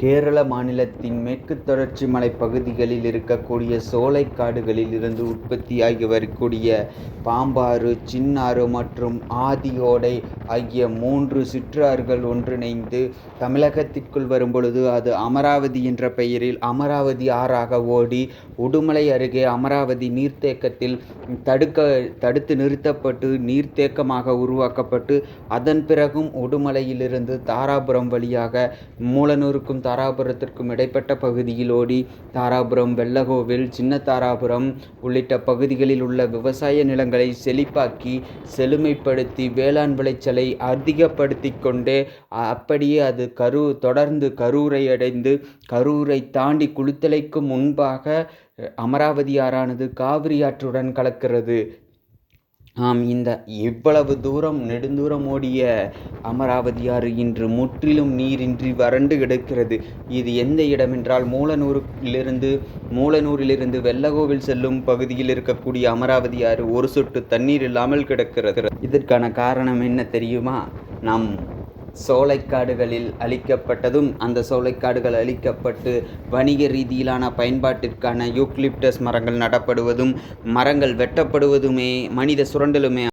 கேரள மாநிலத்தின் மேற்குத் தொடர்ச்சி மலை பகுதிகளில் இருக்கக்கூடிய சோலைக்காடுகளில் இருந்து உற்பத்தியாகி வரக்கூடிய பாம்பாறு சின்னாறு மற்றும் ஆதியோடை ஆகிய மூன்று சிற்றாறுகள் ஒன்றிணைந்து தமிழகத்திற்குள் வரும்பொழுது அது அமராவதி என்ற பெயரில் அமராவதி ஆறாக ஓடி உடுமலை அருகே அமராவதி நீர்த்தேக்கத்தில் தடுக்க தடுத்து நிறுத்தப்பட்டு நீர்த்தேக்கமாக உருவாக்கப்பட்டு அதன் பிறகும் உடுமலையிலிருந்து தாராபுரம் வழியாக மூலனூர் மூலனூருக்கும் தாராபுரத்திற்கும் இடைப்பட்ட பகுதியில் ஓடி தாராபுரம் வெள்ளகோவில் சின்ன தாராபுரம் உள்ளிட்ட பகுதிகளில் உள்ள விவசாய நிலங்களை செழிப்பாக்கி செழுமைப்படுத்தி வேளாண் விளைச்சலை அதிகப்படுத்தி கொண்டே அப்படியே அது கரு தொடர்ந்து கரூரை அடைந்து கரூரை தாண்டி குளித்தலைக்கு முன்பாக அமராவதி ஆறானது காவிரி ஆற்றுடன் கலக்கிறது. நாம் இந்த இவ்வளவு தூரம் நெடுந்தூரம் ஓடிய அமராவதி ஆறு இன்று முற்றிலும் நீரின்றி வறண்டு கிடக்கிறது. இது எந்த இடம் என்றால் மூலனூரிலிருந்து மூலனூரிலிருந்து வெள்ளகோவில் செல்லும் பகுதியில் இருக்கக்கூடிய அமராவதி ஆறு ஒரு சொட்டு தண்ணீர் இல்லாமல் கிடக்கிறது. இதற்கான காரணம் என்ன தெரியுமா? நம் சோலைக்காடுகளில் அழிக்கப்பட்டதும் அந்த சோலைக்காடுகள் அழிக்கப்பட்டு வணிக ரீதியிலான பயன்பாட்டிற்கான யூக்லிப்டஸ் மரங்கள் நடப்படுவதும் மரங்கள் வெட்டப்படுவதுமே மனித சுரண்டலுமே